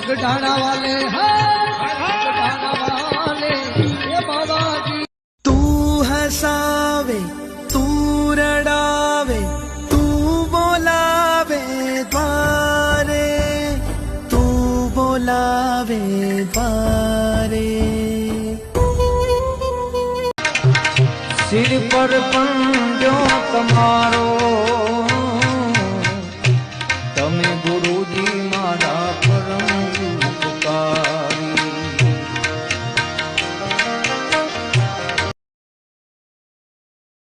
પટાણા વાલે હા પટાણા વાલે એ બાબાજી તું હસાવે તું રડાવે તું બોલાવે દ્વારે તું બોલાવે દ્વારે. સિર પર પંજો તમારો ਗੁਰੂ ਜੀ